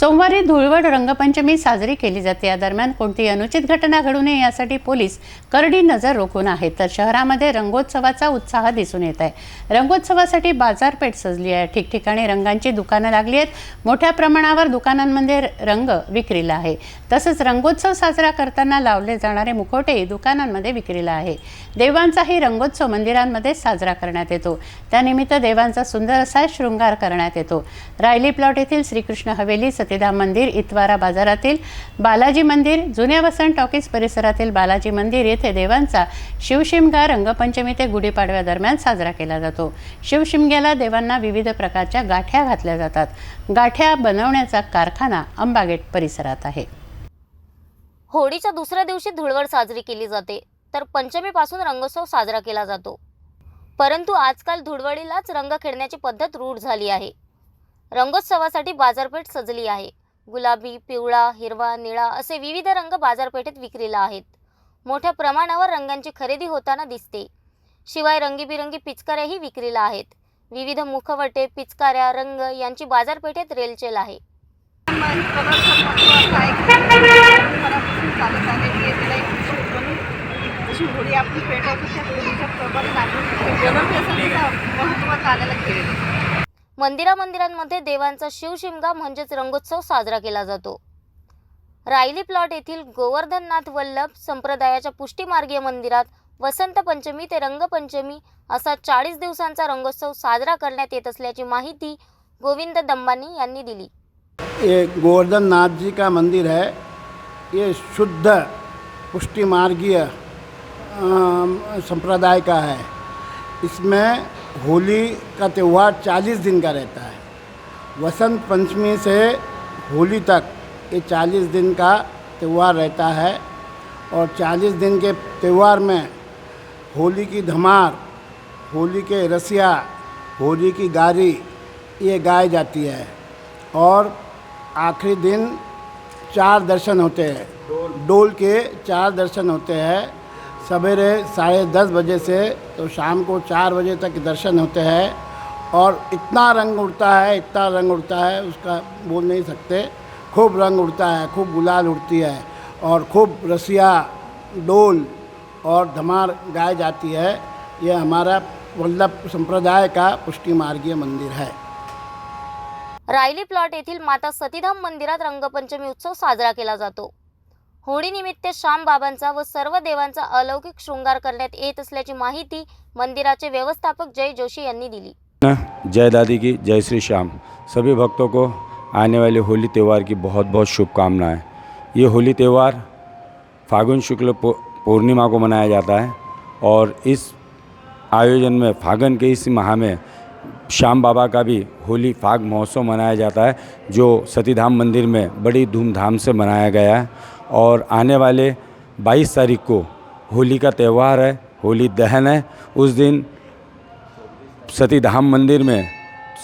सोमवारी धुळवड रंगपंचमी साजरी केली जाते. या दरम्यान कोणतीही अनुचित घटना घडू नये यासाठी पोलीस करडी नजर रोखून आहेत. तर शहरामध्ये रंगोत्सवाचा उत्साह दिसून येत आहे. रंगोत्सवासाठी बाजारपेठ सजली आहे. ठिकठिकाणी रंगांची दुकानं लागली आहेत. मोठ्या प्रमाणावर दुकानांमध्ये रंग विक्रीला आहे. तसंच रंगोत्सव साजरा करताना लावले जाणारे मुखवटेही दुकानांमध्ये विक्रीला आहे. देवांचाही रंगोत्सव मंदिरांमध्ये साजरा करण्यात येतो. त्यानिमित्त देवांचा सुंदर असा शृंगार करण्यात येतो. रायली प्लॉट येथील श्रीकृष्ण हवेली सतीधाम मंदिर इतवारा बाजारातील बालाजी मंदिर जुन्या वसंत टॉकीज परिसरातील बालाजी मंदिर येथे देवांचा शिवशिमगा रंगपंचमी ते गुढीपाडव्या दरम्यान साजरा केला जातो. शिवशिमग्याला देवांना विविध प्रकारच्या गाठ्या घातल्या जातात. गाठ्या बनवण्याचा कारखाना अंबागेट परिसरात आहे. होळीच्या दुसऱ्या दिवशी धुळवड साजरी केली जाते तर पंचमीपासून रंगोत्सव साजरा केला जातो. परंतु आजकाल धुळवडीलाच रंग खेळण्याची पद्धत रूढ झाली आहे. रंगोत्सवासाठी बाजारपेठ सजली आहे. गुलाबी पिवळा हिरवा निळा असे विविध रंग बाजारपेठेत विक्रीला आहेत. मोठ्या प्रमाणावर रंगांची खरेदी होताना दिसते. शिवाय रंगीबिरंगी पिचकाऱ्याही विक्रीला आहेत. विविध मुखवटे पिचकाऱ्या रंग यांची बाजारपेठेत रेलचेल आहे. होळी पेटवतो त्या होळीच्या प्रमाणे लागून कलर आलेला खेळ आहे. मंदिरा मंदिरांमध्ये देवांचा शिवशिमगा म्हणजेच रंगोत्सव साजरा केला जातो. रायली प्लॉट येथील गोवर्धननाथ वल्लभ संप्रदायाच्या पुष्टीमार्गीय मंदिरात वसंत पंचमी ते रंगपंचमी असा चाळीस दिवसांचा रंगोत्सव साजरा करण्यात येत असल्याची माहिती गोविंद दंबानी यांनी दिली. ये गोवर्धननाथ जी का मंदिर है ये शुद्ध पुष्टि मार्गीय संप्रदाय का है। इसमें होली का त्यौहार 40 दिन का रहता है। वसंत पंचमी से होली तक ये 40 दिन का त्यौहार रहता है और 40 दिन के त्यौहार में होली की धमार, होली के रसिया, होली की गारी ये गाई जाती है और आखिरी दिन चार दर्शन होते हैं। डोल के चार दर्शन होते हैं। सवेरे साढ़े दस बजे से तो शाम को चार बजे तक दर्शन होते हैं और इतना रंग उड़ता है, इतना रंग उड़ता है, उसका बोल नहीं सकते। खूब रंग उड़ता है, खूब गुलाल उड़ती है और खूब रसिया, डोल और धमार गाई जाती है। यह हमारा वल्लभ संप्रदाय का पुष्टि मार्गीय मंदिर है। रायली प्लॉट येथील माता सतीधाम मंदिरात रंगपंचमी उत्सव साजरा केला जातो. होळीनिमित्त श्याम बाबांचा व सर्व देवांचा अलौकिक शृंगार करण्यात येत असल्याची माहिती मंदिराचे व्यवस्थापक जय जोशी यांनी दिली. जय दादी की जय श्री श्याम. सभी भक्तों को आने वाले होली त्यौहार की बहुत बहुत शुभकामनाएं। ये होली त्यौहार फागुन शुक्ल पौ- पूर्णिमा को मनाया जाता है और इस आयोजन में फागन के इस माह में श्याम बाबा का भी होली फाग महोत्सव मनाया जाता है जो सतीधाम मंदिर में बड़ी धूमधाम से मनाया गया है। और आने वाले 22 तारीख को होली का त्यौहार है, होली दहन है। उस दिन सतीधाम मंदिर में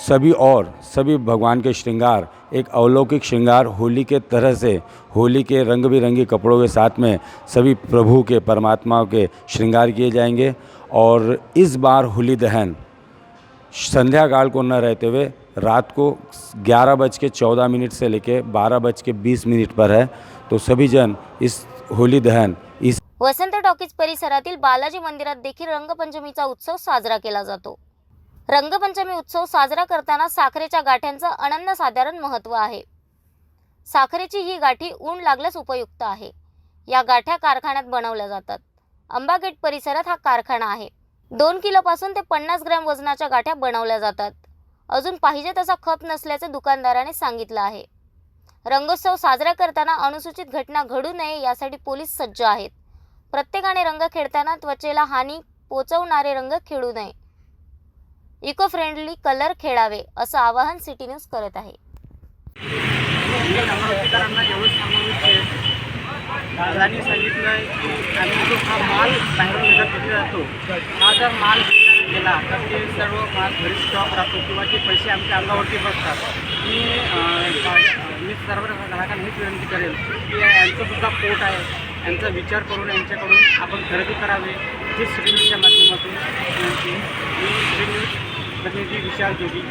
सभी और सभी भगवान के श्रृंगार, एक अलौकिक श्रृंगार होली के तरह से, होली के रंग बिरंगे कपड़ों के साथ में सभी प्रभु के, परमात्माओं के श्रृंगार किए जाएँगे। और इस बार होली दहन संध्या काल को न रहते हुए रात को ग्यारह बज के चौदह मिनट से लेकर बारह बज के बीस मिनट पर है। तो सभी जन इस होली दहन इस वसंत टॉकीज परिसरातील बालाजी मंदिरात देखील रंगपंचमीचा उत्सव साजरा केला जातो. रंगपंचमी उत्सव साजरा करताना साखरेच्या गाठ्यांचं अनन्यसाधारण महत्त्व आहे. साखरेची ही गाठी ऊन लागल्यास उपयुक्त आहे. या गाठ्या कारखान्यात बनवल्या जातात. अंबागेट परिसरात हा कारखाना आहे. दोन किलोपासून ते पन्नास ग्रॅम वजनाच्या गाठ्या बनवल्या जातात. अजून पाहिजे तसा खप नसल्याचे दुकानदाराने सांगितलं आहे. रंगोत्सव साजरा करताना अनुसूचित घटना घडू नये यासाठी पोलीस सज्ज आहेत. प्रत्येकाने रंग खेळताना त्वचेला हानी पोचवणारे रंग खेळू नये. इको फ्रेंडली कलर खेळावे असं आवाहन सिटी न्यूज करत आहे. दादानी सांगितलं आहे की आम्ही जो हा माल बाहेरून विकत जातो हा जर माल केला तर ते सर्व माल घरी स्टॉक राहतो किंवा ते पैसे आमच्या अंगावरती बसतात मी मी सर्व ग्राहकांना हीच विनंती करेल की यांचं सुद्धा पोट आहे यांचा विचार करून यांच्याकडून आपण खरेदी करावे हे सिटी न्यूजच्या माध्यमातून विनंती मी सिटी न्यूज प्रतिनिधी विशाल जोगी